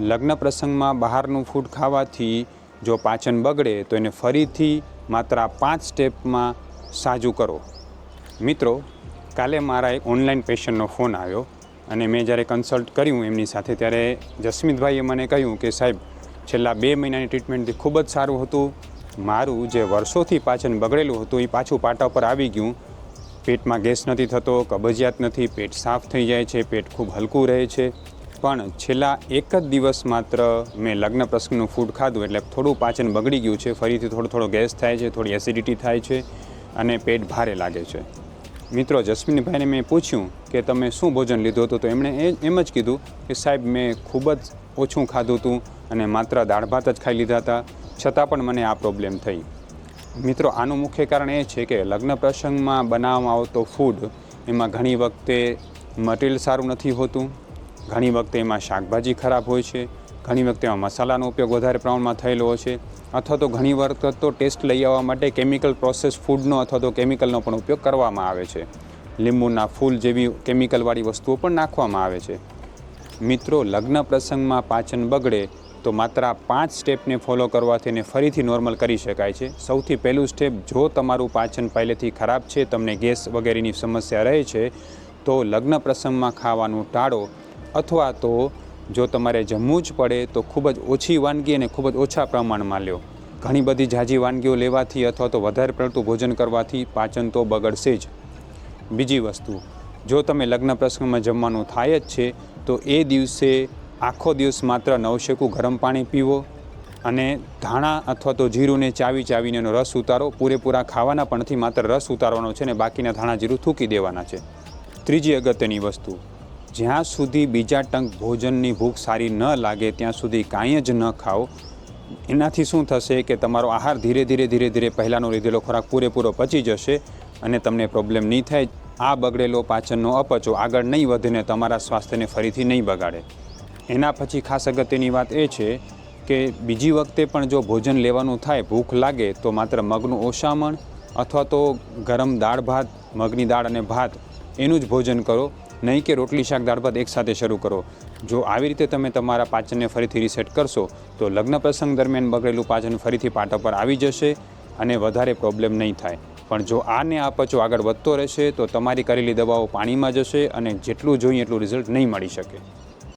લગ્ન પ્રસંગમાં બહારનું ફૂડ ખાવાથી જો પાચન બગડે, તો એને ફરીથી માત્ર પાંચ સ્ટેપમાં સાજું કરો. મિત્રો, કાલે મારા એક ઓનલાઈન પેશન્ટનો ફોન આવ્યો અને મેં જ્યારે કન્સલ્ટ કર્યું એમની સાથે, ત્યારે જસ્મિતભાઈએ મને કહ્યું કે, સાહેબ, છેલ્લા બે મહિનાની ટ્રીટમેન્ટથી ખૂબ જ સારું હતું. મારું જે વર્ષોથી પાચન બગડેલું હતું, એ પાછું પાટા પર આવી ગયું. પેટમાં ગેસ નથી થતો, કબજિયાત નથી, પેટ સાફ થઈ જાય છે, પેટ ખૂબ હલકું રહે છે. પણ છેલ્લા એક જ દિવસ માત્ર મેં લગ્ન પ્રસંગનું ફૂડ ખાધું એટલે થોડું પાચન બગડી ગયું છે. ફરીથી થોડો થોડો ગેસ થાય છે, થોડી એસિડિટી થાય છે અને પેટ ભારે લાગે છે. મિત્રો, જસ્મીનભાઈને મેં પૂછ્યું કે તમે શું ભોજન લીધું હતું? તો એમણે એમ જ કીધું કે સાહેબ, મેં ખૂબ જ ઓછું ખાધું હતું અને માત્ર દાળ ભાત જ ખાઈ લીધા હતા. છતાં પણ મને આ પ્રોબ્લેમ થઈ. મિત્રો, આનું મુખ્ય કારણ એ છે કે લગ્ન પ્રસંગમાં બનાવવામાં આવતો ફૂડ એમાં ઘણી વખતે મટીરિયલ સારું નથી હોતું. ઘણી વખતે એમાં શાકભાજી ખરાબ હોય છે, ઘણી વખતે એમાં મસાલાનો ઉપયોગ વધારે પ્રમાણમાં થયેલો હોય છે, અથવા તો ઘણી વખત તો ટેસ્ટ લઈ આવવા માટે કેમિકલ પ્રોસેસ ફૂડનો અથવા તો કેમિકલનો પણ ઉપયોગ કરવામાં આવે છે. લીંબુના ફૂલ જેવી કેમિકલવાળી વસ્તુઓ પણ નાખવામાં આવે છે. મિત્રો, લગ્ન પ્રસંગમાં પાચન બગડે તો માત્ર પાંચ સ્ટેપને ફોલો કરવાથી એને ફરીથી નોર્મલ કરી શકાય છે. સૌથી પહેલું સ્ટેપ, જો તમારું પાચન પહેલેથી ખરાબ છે, તમને ગેસ વગેરેની સમસ્યા રહે છે, તો લગ્ન પ્રસંગમાં ખાવાનું ટાળો. અથવા તો જો તમારે જમવું જ પડે તો ખૂબ જ ઓછી વાનગી અને ખૂબ જ ઓછા પ્રમાણમાં લ્યો. ઘણી બધી ઝાઝી વાનગીઓ લેવાથી અથવા તો વધારે પડતું ભોજન કરવાથી પાચન તો બગડશે જ. બીજી વસ્તુ, જો તમે લગ્ન પ્રસંગમાં જમવાનું થાય જ છે, તો એ દિવસે આખો દિવસ માત્ર નવશેકું ગરમ પાણી પીવો અને ધાણા અથવા તો જીરુંને ચાવી ચાવીને એનો રસ ઉતારો. પૂરેપૂરા ખાવાના પણ નથી માત્ર રસ ઉતારવાનો છે ને બાકીના ધાણા જીરું થૂકી દેવાના છે. ત્રીજી અગત્યની વસ્તુ જ્યાં સુધી બીજા ટંક ભોજનની ભૂખ સારી ન લાગે, ત્યાં સુધી કાંઈ જ ન ખાઓ. એનાથી શું થશે કે તમારો આહાર ધીરે ધીરે ધીરે ધીરે પહેલાંનો લીધેલો ખોરાક પૂરેપૂરો પચી જશે અને તમને પ્રોબ્લેમ નહીં થાય. આ બગડેલો પાચનનો અપચો આગળ નહીં વધે ને તમારા સ્વાસ્થ્યને ફરીથી નહીં બગાડે. એના પછી ખાસ અગત્યની વાત એ છે કે બીજી વખતે પણ જો ભોજન લેવાનું થાય, ભૂખ લાગે, તો માત્ર મગનું ઓછામણ અથવા તો ગરમ દાળ ભાત, મગની દાળ અને ભાત એનું જ ભોજન કરો. નહીં કે રોટલી, શાક, દાળ ભાત એકસાથે શરૂ કરો. જો આવી રીતે તમે તમારા પાચનને ફરીથી રીસેટ કરશો, તો લગ્ન પ્રસંગ દરમિયાન બગડેલું પાચન ફરીથી પાટા પર આવી જશે અને વધારે પ્રોબ્લેમ નહીં થાય. પણ જો આને આપચો આગળ વધતો રહેશે, તો તમારી કરેલી દવાઓ પાણીમાં જશે અને જેટલું જોઈએ એટલું રિઝલ્ટ નહીં મળી શકે.